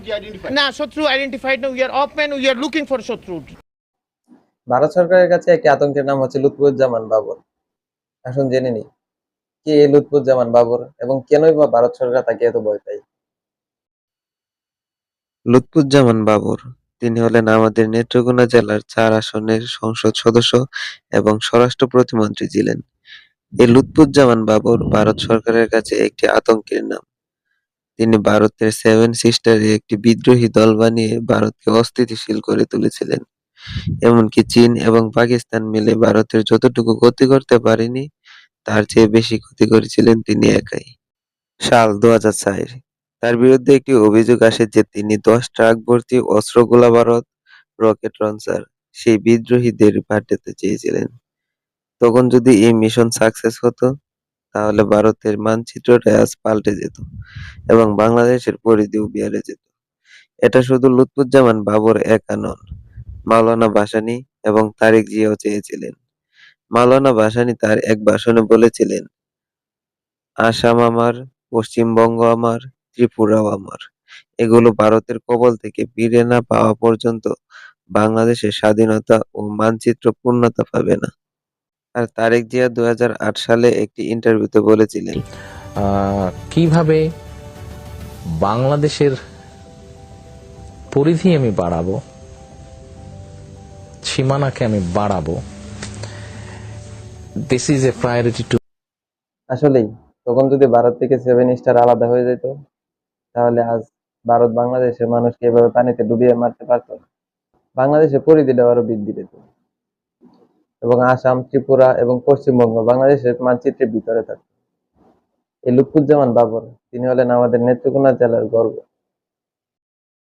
কি identify Nah, Shotru identified. Now we are off man. We are looking for Bharat সরকারের কাছে একটি আতঙ্কের নাম হচ্ছে লুৎফুজ্জামান বাবর আসুন জেনে নিই কে এই লুৎফুজ্জামান বাবর এবং কেনই বা ভারত সরকার তাকে এত ভয় পায় লুৎফুজ্জামান বাবর তিনি হলেন আমাদের নেত্রকোনা জেলার চার আসনের সংসদ সদস্য এবং স্বরাষ্ট্র প্রতিমন্ত্রী ছিলেন এই লুৎফুজ্জামান বাবর ভারত সরকারের কাছে একটি আতঙ্কের নাম তিনি ভারতের সেভেন সিস্টারে একটি বিদ্রোহী দল বানিয়ে ভারতকে অস্থিতিশীল করে তুলেছিলেন। এমনকি চীন এবং পাকিস্তান মিলে ভারতের যতটুকু ক্ষতি করতে পারেনি, তার চেয়ে বেশি ক্ষতি করেছিলেন তিনি একাই। সাল দু হাজার ছয় তার বিরুদ্ধে একটি অভিযোগ আসে যে তিনি দশ ট্রাক ভর্তি অস্ত্র গোলাবারুদ রকেট লঞ্চার সেই বিদ্রোহীদের পাঠাতে চেয়েছিলেন। তখন যদি এই মিশন সাকসেস হতো তাহলে ভারতের মানচিত্রটা আজ পাল্টে যেত এবং বাংলাদেশের পরিধিও বেড়ে যেত। এটা শুধু লুৎফুজ্জামান বাবর একা নন, মাওলানা ভাসানী এবং তারেক জিয়াও চেয়েছিলেন। মাওলানা ভাসানী তার এক ভাষণে বলেছিলেন, আসাম আমার, পশ্চিমবঙ্গ আমার, ত্রিপুরাও আমার। এগুলো ভারতের কবল থেকে ফিরে না পাওয়া পর্যন্ত বাংলাদেশের স্বাধীনতা ও মানচিত্র পূর্ণতা পাবে না। আর তারেক জিয়া দুই হাজার আট সালে একটি ইন্টারভিউতে বলেছিলেন। আহ, কীভাবে বাংলাদেশের পরিধি আমি বাড়াবো সীমানাকে আমি বাড়াবো this is a priority to আসলেই তখন যদি ভারত থেকে সেভেন স্টার আলাদা হয়ে যেত তাহলে আজ ভারত বাংলাদেশের মানুষকে এভাবে পানিতে ডুবিয়ে মারতে পারতো বাংলাদেশের পরিধিটা আরও বৃদ্ধি পেত। এবং আসাম, ত্রিপুরা এবং পশ্চিমবঙ্গ, বাংলাদেশের মানচিত্রের ভিতরে থাকে। এই লুকুজ্জামান বাবর, তিনি হলেন আমাদের নেত্রকোনা জেলার গর্ব